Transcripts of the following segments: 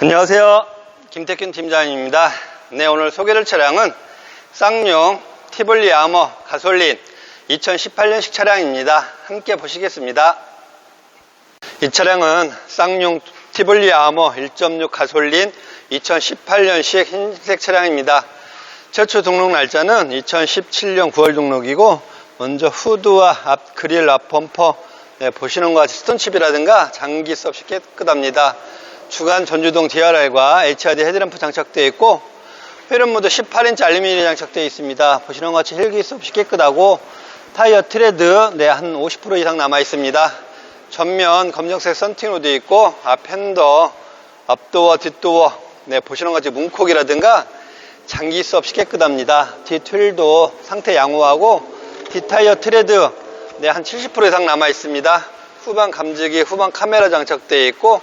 안녕하세요. 김태균 팀장입니다. 네, 오늘 소개될 차량은 쌍용 티볼리 아머 가솔린 2018년식 차량입니다. 함께 보시겠습니다. 이 차량은 쌍용 티볼리 아머 1.6 가솔린 2018년식 흰색 차량입니다. 최초 등록 날짜는 2017년 9월 등록이고 먼저 후드와 앞 그릴 앞 범퍼 네, 보시는 것 같이 스톤칩이라든가 장기 수 없이 깨끗합니다. 주간 전주동 DRL과 HRD 헤드램프 장착되어 있고 회전 모드 18인치 알루미늄 장착되어 있습니다. 보시는 것 같이 힐기 수 없이 깨끗하고 타이어 트레드 네, 한 50% 이상 남아 있습니다. 전면 검정색 되어 있고 앞 핸더, 앞도어, 뒷도어 네, 보시는 것 같이 문콕이라든가 장기 수 없이 깨끗합니다. 뒤틀도 상태 양호하고 뒷타이어 트레드 네, 한 70% 이상 남아 있습니다. 후방 감지기, 후방 카메라 장착되어 있고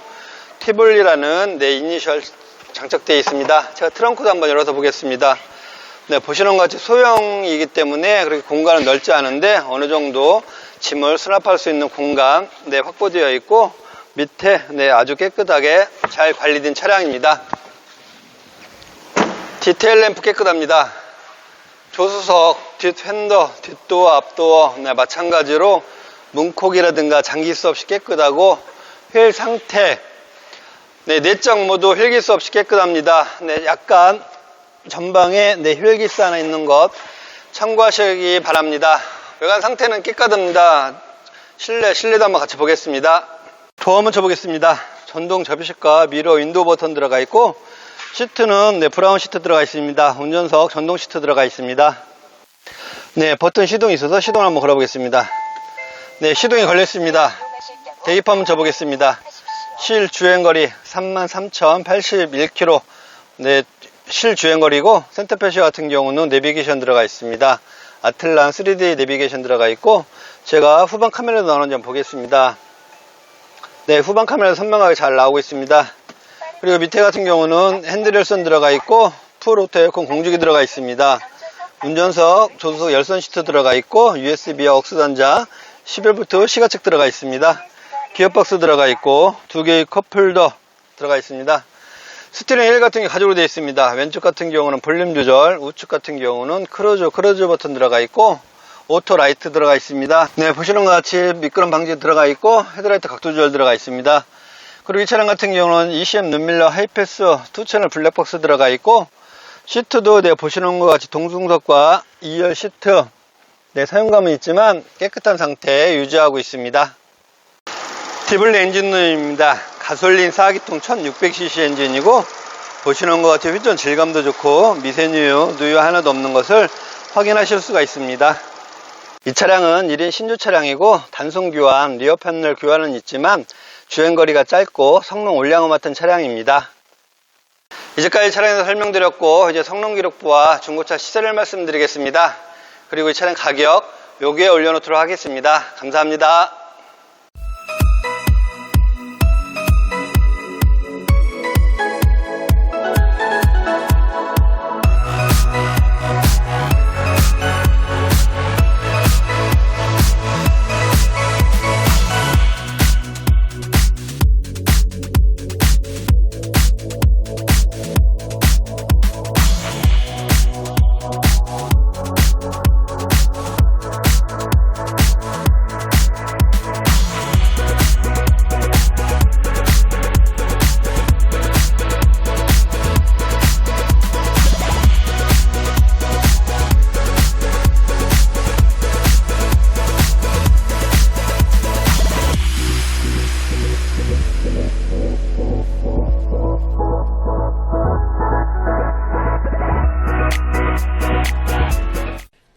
티볼리라는 네, 이니셜 장착되어 있습니다. 제가 트렁크도 한번 열어서 보겠습니다. 네, 보시는 것 같이 소형이기 때문에 그렇게 공간은 넓지 않은데 어느 정도 짐을 수납할 수 있는 공간 네, 확보되어 있고 밑에 네, 아주 깨끗하게 잘 관리된 차량입니다. 디테일 램프 깨끗합니다. 조수석, 뒷 핸더, 뒷도어, 앞도어 네, 마찬가지로 문콕이라든가 장기 수 없이 깨끗하고 휠 상태 네, 내장 모두 휠기스 없이 깨끗합니다. 네, 약간 전방에 네, 휠기스 하나 있는 것 참고하시기 바랍니다. 외관 상태는 깨끗합니다. 실내, 실내도 한번 같이 보겠습니다. 도어 한번 쳐보겠습니다. 전동 접이식과 미러 윈도우 버튼 들어가 있고 시트는 네, 브라운 시트 들어가 있습니다. 운전석 전동 시트 들어가 있습니다. 네, 버튼 시동이 있어서 시동 한번 걸어보겠습니다. 네, 시동이 걸렸습니다. 대기판 한번 쳐보겠습니다. 실 주행거리 33,081km. 네, 실 주행거리고 센터페시 같은 경우는 내비게이션 들어가 있습니다. 아틀란 3D 내비게이션 들어가 있고 제가 후방 카메라도 나오는지 한번 보겠습니다. 네, 후방 카메라 선명하게 잘 나오고 있습니다. 그리고 밑에 같은 경우는 핸들 열선 들어가 있고 풀 오토 에어컨 공주기 들어가 있습니다. 운전석, 조수석 열선 시트 들어가 있고 USB와 억스 단자, 11V 시가책 들어가 있습니다. 기어박스 들어가 있고 두 개의 컵홀더 들어가 있습니다. 스티링 휠 같은 게 가죽으로 되어 있습니다. 왼쪽 같은 경우는 볼륨 조절, 우측 같은 경우는 크루즈, 크루즈 버튼 들어가 있고 오토 라이트 들어가 있습니다. 네, 보시는 것 같이 미끄럼 방지 들어가 있고 헤드라이트 각도 조절 들어가 있습니다. 그리고 이 차량 같은 경우는 ECM 눈밀러 하이패스 2채널 블랙박스 들어가 있고 시트도 네, 보시는 것 같이 동승석과 2열 시트 네, 사용감은 있지만 깨끗한 상태 유지하고 있습니다. 디블리 엔진룸입니다. 가솔린 4기통 1600cc 엔진이고 보시는 것 같이 휘전 질감도 좋고 미세누유, 누유 하나도 없는 것을 확인하실 수가 있습니다. 이 차량은 1인 신주 차량이고 단순 교환, 리어 패널 교환은 있지만 주행거리가 짧고 성능 올량화 맡은 차량입니다. 이제까지 차량에서 설명드렸고 이제 성능 기록부와 중고차 시세를 말씀드리겠습니다. 그리고 이 차량 가격 여기에 올려놓도록 하겠습니다. 감사합니다.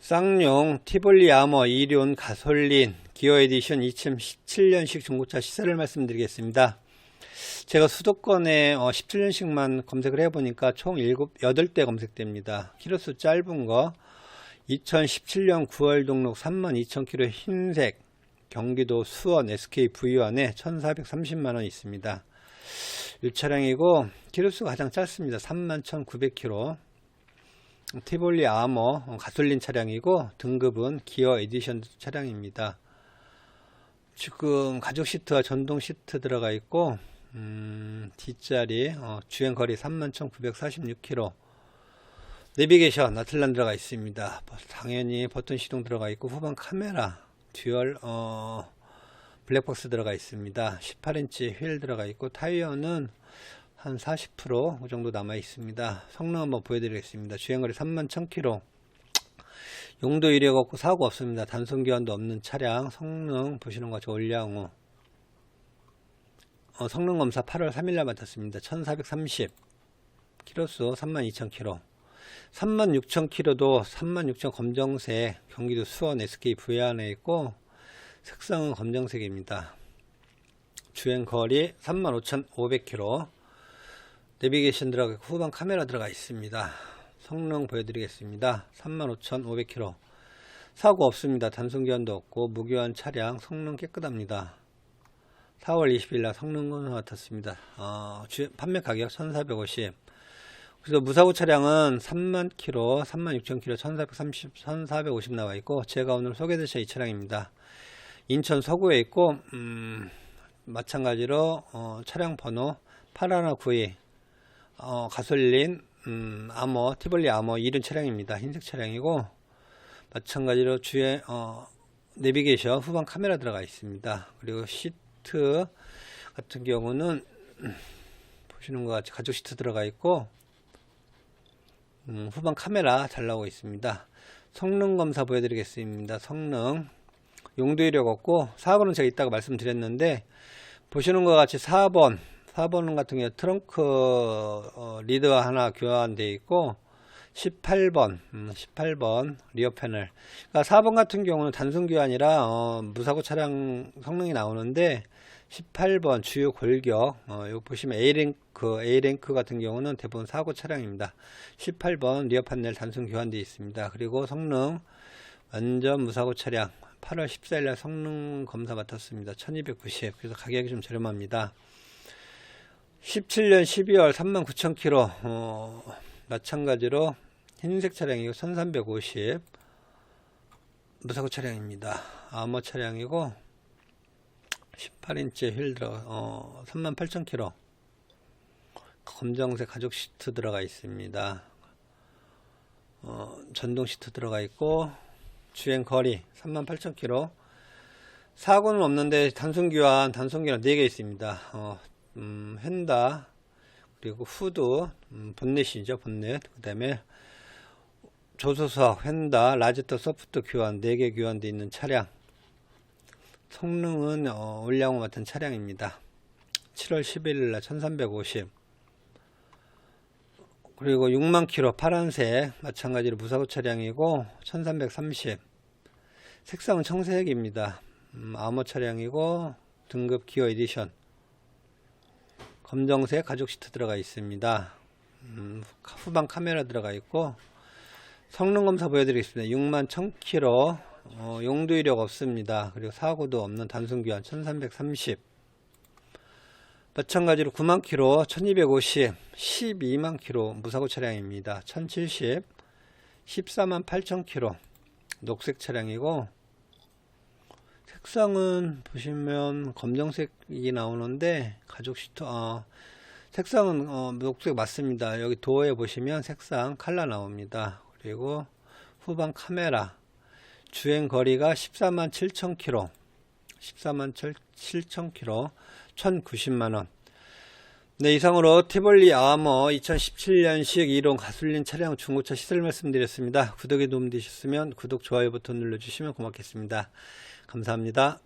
쌍용 티볼리 아머 2륜 가솔린 기어 에디션 2017년식 중고차 시세를 말씀드리겠습니다. 제가 수도권에 17년식만 검색을 해보니까 총 7, 8대 검색됩니다. 키로수 짧은 거 2017년 9월 등록 32,000km 흰색 경기도 수원 SK V1에 1,430만원 있습니다. 이 차량이고 키로수가 가장 짧습니다. 31,900km 티볼리 아머 가솔린 차량이고 등급은 기어 에디션 차량입니다. 지금 가죽 시트와 전동 시트 들어가 있고 음, 뒷자리 어, 주행 거리 31,946km 내비게이션 나틀란 들어가 있습니다. 뭐, 당연히 버튼 시동 들어가 있고 후방 카메라 듀얼 어, 블랙박스 들어가 있습니다. 18인치 휠 들어가 있고 타이어는 한 40%그 정도 남아 있습니다. 성능 한번 보여드리겠습니다. 주행거리 31,000km 용도 이력 없고 사고 없습니다. 단순 교환도 없는 차량 성능 보시는 것 같이 올량호 어, 성능 검사 8월 3일날 맡았습니다. 1430 키로수 32,000km 36,000km도 36,000 검정색 경기도 수원 SK 부여안에 있고 색상은 검정색입니다. 주행 거리 35,500km 내비게이션 들어가 있고 후방 카메라 들어가 있습니다. 성능 보여드리겠습니다. 35,500km 사고 없습니다. 단순 교환도 없고 무교환 차량 성능 깨끗합니다. 4월 20일 날 성능은 맡았습니다. 어, 주- 판매 가격 1,450. 그래서 무사고 차량은 3만 킬로, 3만 6천 킬로, 1,430, 1,450 나와 있고 제가 오늘 소개드릴 이 차량입니다. 인천 서구에 있고 음, 마찬가지로 어, 차량 번호 8192 어, 가솔린 음, 아머 티볼리 아머 이른 차량입니다. 흰색 차량이고 마찬가지로 주에 어, 내비게이션 후방 카메라 들어가 있습니다. 그리고 시트 같은 경우는 음, 보시는 것 같이 가죽 시트 들어가 있고 음, 후방 카메라 잘 나오고 있습니다. 성능 검사 보여드리겠습니다. 성능 용도 이력 없고 4번은 제가 이따가 말씀드렸는데 보시는 것 같이 4번 4번 같은 경우 트렁크 어, 리드 하나 교환되어 있고 18번 음, 18번 리어 패널. 그러니까 4번 같은 경우는 단순 교환이라 어, 무사고 차량 성능이 나오는데 18번 주요 골격 어, 여기 보시면 A랭크 A랭크 같은 경우는 대부분 사고 차량입니다. 18번 리어 패널 단순 교환되어 있습니다. 그리고 성능 완전 무사고 차량 8월 14일 날 성능 검사 맡았습니다. 1290 그래서 가격이 좀 저렴합니다 17년 12월 39,000km 어, 마찬가지로 흰색 차량이고 1350 무사고 차량입니다. 아머 차량이고 18인치 휠 들어 어, 38,000km 검정색 가죽 시트 들어가 있습니다. 어, 전동 시트 들어가 있고 주행 거리 38,000km 사고는 없는데 단순 교환 단순 교환 4개 있습니다. 어, 음, 휀다. 그리고 후드 음, 본넷이죠 본넷. 그 다음에 조수석 휀다. 라지터 소프트 교환 4개 교환되어 있는 차량. 성능은 어, 올량호 같은 차량입니다. 7월 11일 날 1350 그리고 6만 킬로 파란색 마찬가지로 무사고 차량이고 1330 색상은 청색입니다. 음, 아머 차량이고 등급 기어 에디션 검정색 가죽 시트 들어가 있습니다. 음, 후방 카메라 들어가 있고 성능 검사 보여드리겠습니다. 6만 1000km 어, 용도 이력 없습니다. 그리고 사고도 없는 단순 교환 1330 마찬가지로 9만 km 1250 12만 km 무사고 차량입니다. 1070 14만 8천 km 녹색 차량이고 색상은 보시면 검정색이 나오는데 가죽 시트 어, 색상은 어, 녹색 맞습니다. 여기 도어에 보시면 색상 칼라 나옵니다. 그리고 후방 카메라 주행 거리가 14만 7천 킬로 14만 7천 킬로 1090만원 네 이상으로 티볼리 아머 2017년식 1호 가솔린 차량 중고차 시설 말씀드렸습니다. 구독에 도움 되셨으면 구독 좋아요 버튼 눌러주시면 고맙겠습니다. 감사합니다.